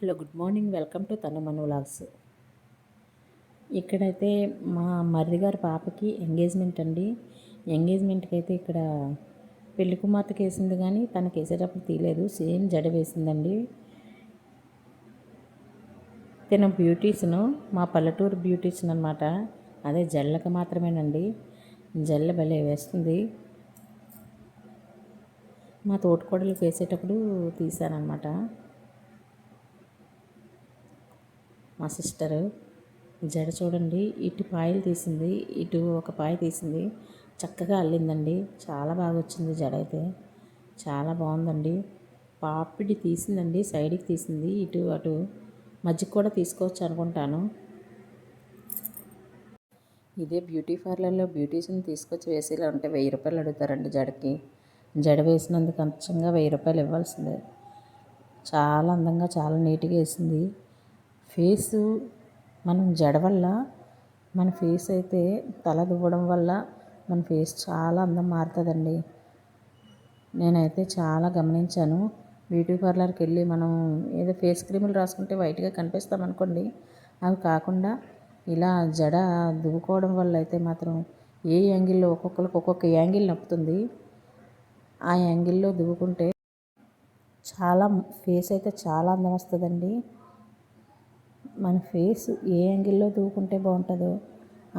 Hello good morning. Welcome to Tanumanu vlogs ఇక్కడైతే మా మర్రి గారి పాపకి ఎంగేజ్మెంట్ అండి. ఎంగేజ్మెంట్కి అయితే ఇక్కడ పెళ్ళి కుమార్తెకి వేసింది కానీ తనకి వేసేటప్పుడు తీయలేదు. సేమ్ జడ వేసిందండి. తిన బ్యూటీస్ను మా పల్లెటూరు బ్యూటీషన్ అనమాట అదే జళ్ళకి మాత్రమేనండి. జల్ల భలే వేస్తుంది. మా తోటకోడలకు వేసేటప్పుడు తీశానమాట మా సిస్టరు జడ చూడండి ఇటు పాయలు తీసింది ఇటు ఒక పాయ తీసింది. చక్కగా అల్లిందండి. చాలా బాగా వచ్చింది జడ అయితే. చాలా బాగుందండి. పాపిడి తీసిందండి సైడ్కి తీసింది ఇటు అటు మధ్యకి కూడా తీసుకోవచ్చు అనుకుంటాను. ఇదే బ్యూటీ పార్లర్లో బ్యూటీషియన్ తీసుకొచ్చి వేసేలా ఉంటే వెయ్యి రూపాయలు అడుగుతారండి జడకి. జడ వేసినందుకు అంచంగా వెయ్యి రూపాయలు ఇవ్వాల్సిందే. చాలా అందంగా చాలా నీట్గా వేసింది. ఫేసు మనం జడ వల్ల మన ఫేస్ అయితే తల దువ్వడం వల్ల మన ఫేస్ చాలా అందం మారుతుందండి. నేనైతే చాలా గమనించాను. బ్యూటీ పార్లర్కి వెళ్ళి మనం ఏదో ఫేస్ క్రీములు రాసుకుంటే వైట్గా కనిపిస్తాం అనుకోండి అవి కాకుండా ఇలా జడ దువ్వుకోవడం వల్ల అయితే మాత్రం ఏ యాంగిల్లో ఒక్కొక్కరికి ఒక్కొక్క యాంగిల్ నప్పుతుంది ఆ యాంగిల్లో దువ్వుకుంటే చాలా ఫేస్ అయితే చాలా అందం వస్తుందండి. మన ఫేస్ ఏ యాంగిల్లో దూకుంటే బాగుంటుందో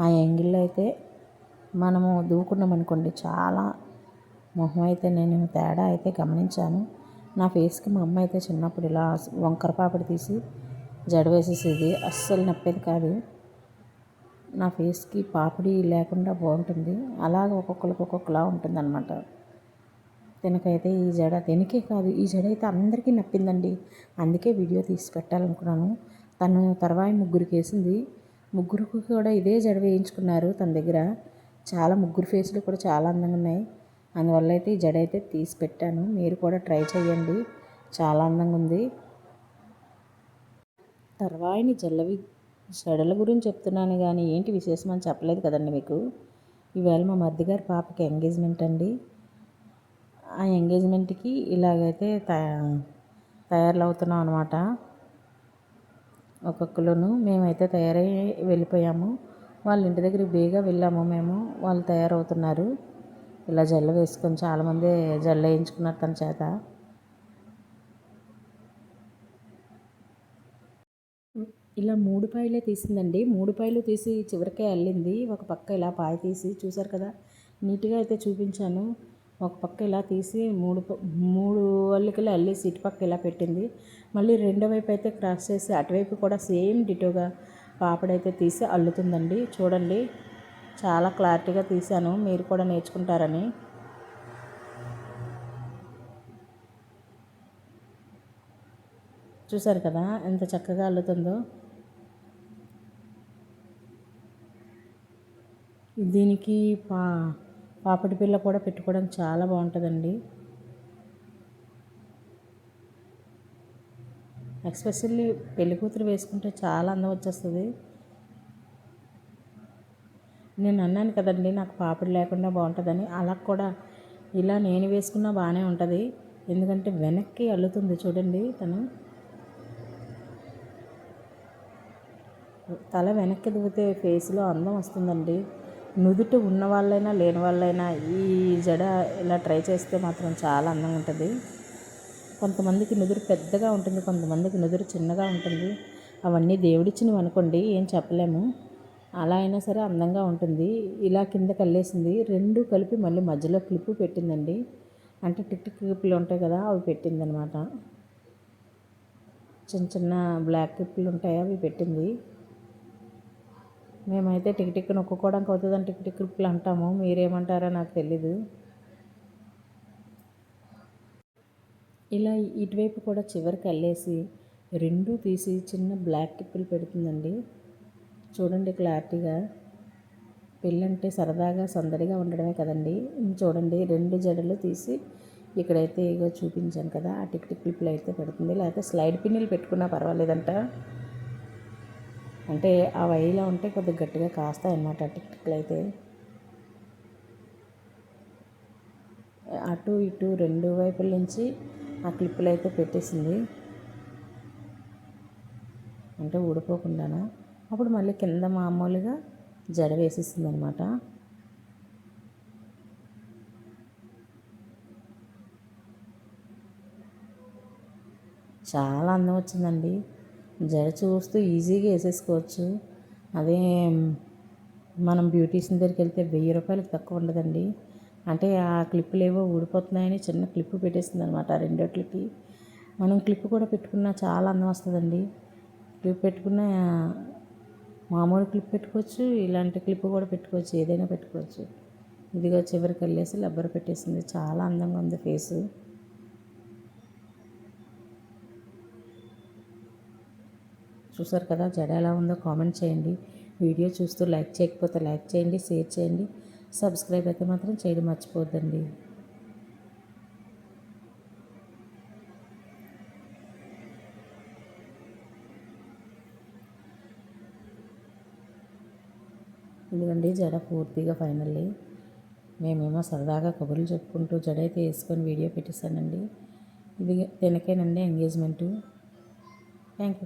ఆ యాంగిల్లో అయితే మనము దూకున్నాం అనుకోండి చాలా మొహం అయితే నేను తేడా అయితే గమనించాను. నా ఫేస్కి మా అమ్మ అయితే చిన్నప్పుడు ఇలా వంకర పాపడి తీసి జడ వేసేసేది. అస్సలు నప్పేది కాదు. నా ఫేస్కి పాపిడి లేకుండా బాగుంటుంది. అలాగ ఒక్కొక్కరికి ఒక్కొక్కలా ఉంటుంది అనమాట తినకైతే ఈ జడ తినకే కాదు ఈ జడ అయితే అందరికీ నప్పిందండి. అందుకే వీడియో తీసి పెట్టాలనుకున్నాను. తను తర్వాయి ముగ్గురికి వేసింది ముగ్గురికి కూడా ఇదే జడ వేయించుకున్నారు తన దగ్గర. చాలా ముగ్గురు ఫేస్లు కూడా చాలా అందంగా ఉన్నాయి. అందువల్ల అయితే ఈ జడ అయితే తీసి పెట్టాను. మీరు కూడా ట్రై చేయండి చాలా అందంగా ఉంది. తర్వాయిని జల్లవి జడల గురించి చెప్తున్నాను కానీ ఏంటి విశేషం అని చెప్పలేదు కదండి మీకు? ఈవేళ మా మరిది గారి పాపకి ఎంగేజ్మెంట్ అండి. ఆ ఎంగేజ్మెంట్కి ఇలాగైతే తయారవుతున్నాం అనమాట ఒక్కొక్కరును మేమైతే తయారై వెళ్ళిపోయాము. వాళ్ళ ఇంటి దగ్గర బేగా వెళ్ళాము మేము. వాళ్ళు తయారవుతున్నారు. ఇలా జల్ల వేసుకొని చాలామంది జల్ల వేయించుకున్నారు తన చేత. ఇలా మూడు పాయలే తీసిందండి. మూడు పాయలు తీసి చివరికే అల్లింది. ఒక పక్క ఇలా పాయ తీసి చూసారు కదా. నీట్గా అయితే చూపించాను. ఒక పక్క ఇలా తీసి మూడు మూడు అల్లికలు అల్లేసి ఇటు పక్క ఇలా పెట్టింది. మళ్ళీ రెండో వైపు అయితే క్రాస్ చేసి అటువైపు కూడా సేమ్ డిటోగా పాపడైతే తీసి అల్లుతుందండి. చూడండి చాలా క్లారిటీగా తీశాను. మీరు కూడా నేర్చుకుంటారని. చూసారు కదా ఎంత చక్కగా అల్లుతుందో. దీనికి పా పాపడి పిల్ల కూడా పెట్టుకోవడం చాలా బాగుంటుందండి. ఎక్స్పెషల్లీ పెళ్ళి కూతురు వేసుకుంటే చాలా అందం వచ్చేస్తుంది. నేను అన్నాను కదండి నాకు పాపిడి లేకుండా బాగుంటుందని. అలా కూడా ఇలా నేను వేసుకున్నా బాగానే ఉంటుంది. ఎందుకంటే వెనక్కి అల్లుతుంది చూడండి తను. తల వెనక్కి దిగితే ఫేస్లో అందం వస్తుందండి. నుదుట ఉన్న వాళ్ళైనా లేని వాళ్ళైనా ఈ జడ ఇలా ట్రై చేస్తే మాత్రం చాలా అందంగా ఉంటుంది. కొంతమందికి నుదురు పెద్దగా ఉంటుంది కొంతమందికి నుదురు చిన్నగా ఉంటుంది. అవన్నీ దేవుడిచ్చినవి అనుకోండి ఏం చెప్పలేము. అలా అయినా సరే అందంగా ఉంటుంది. ఇలా కింద కల్లేసింది రెండు కలిపి మళ్ళీ మధ్యలో క్లిప్పు పెట్టిందండి. అంటే టిక్ టిక్ క్లిప్పులు ఉంటాయి కదా అవి పెట్టిందనమాట. చిన్న చిన్న బ్లాక్ క్లిప్పులు ఉంటాయి అవి పెట్టింది. మేమైతే టిక్ నొక్కుకోవడానికి అవుతుందని టికెట్ టిక్ క్లిప్పులు అంటాము. మీరేమంటారో నాకు తెలీదు. ఇలా ఇటువైపు కూడా చివరికి అల్లేసి రెండు తీసి చిన్న బ్లాక్ టిప్పులు పెడుతుందండి. చూడండి క్లారిటీగా. పెళ్ళంటే సరదాగా సందడిగా ఉండడమే కదండి. చూడండి రెండు జడలు తీసి ఇక్కడైతే ఇగో చూపించాను కదా. ఆ టిక్ టిక్ క్లిప్లు అయితే పెడుతుంది. లేకపోతే స్లైడ్ పిన్నులు పెట్టుకున్నా పర్వాలేదంట. అంటే ఆ వైలా ఉంటే కొద్దిగా గట్టిగా కాస్తాయి అన్నమాట టిక్ అయితే. అటు ఇటు రెండు వైపుల నుంచి ఆ క్లిప్పులు అయితే పెట్టేసింది. అంటే ఊడిపోకుండానా. అప్పుడు మళ్ళీ కింద మామూలుగా జడ వేసేసింది అనమాట చాలా అందం వచ్చిందండి. జడ చూస్తూ ఈజీగా వేసేసుకోవచ్చు. అదే మనం బ్యూటీషియన్ దగ్గరికి వెళ్తే వెయ్యి రూపాయలకు తక్కువ ఉండదండి. అంటే ఆ క్లిప్పులు ఏవో ఊడిపోతున్నాయని చిన్న క్లిప్పు పెట్టేసింది అనమాట రెండోట్లకి మనం క్లిప్ కూడా పెట్టుకున్నా చాలా అందం వస్తుందండి. క్లిప్ పెట్టుకున్న మామూలు క్లిప్ పెట్టుకోవచ్చు ఇలాంటి క్లిప్ కూడా పెట్టుకోవచ్చు ఏదైనా పెట్టుకోవచ్చు. ఇదిగో చివరికి వెళ్ళేసి లబ్బర్ పెట్టేసింది. చాలా అందంగా ఉంది ఫేసు. చూసారు కదా జడ ఎలా ఉందో కామెంట్ చేయండి. వీడియో చూస్తూ లైక్ చేయకపోతే లైక్ చేయండి షేర్ చేయండి. సబ్స్క్రైబ్ అయితే మాత్రం చేయడం మర్చిపోద్దండి. ఇదిగండి జడ పూర్తిగా ఫైనల్లీ. మేమేమో సరదాగా కబుర్లు చెప్పుకుంటూ జడ అయితే వేసుకొని వీడియో పెట్టేశానండి. ఇది తినకేనండి ఎంగేజ్మెంటు. Thank you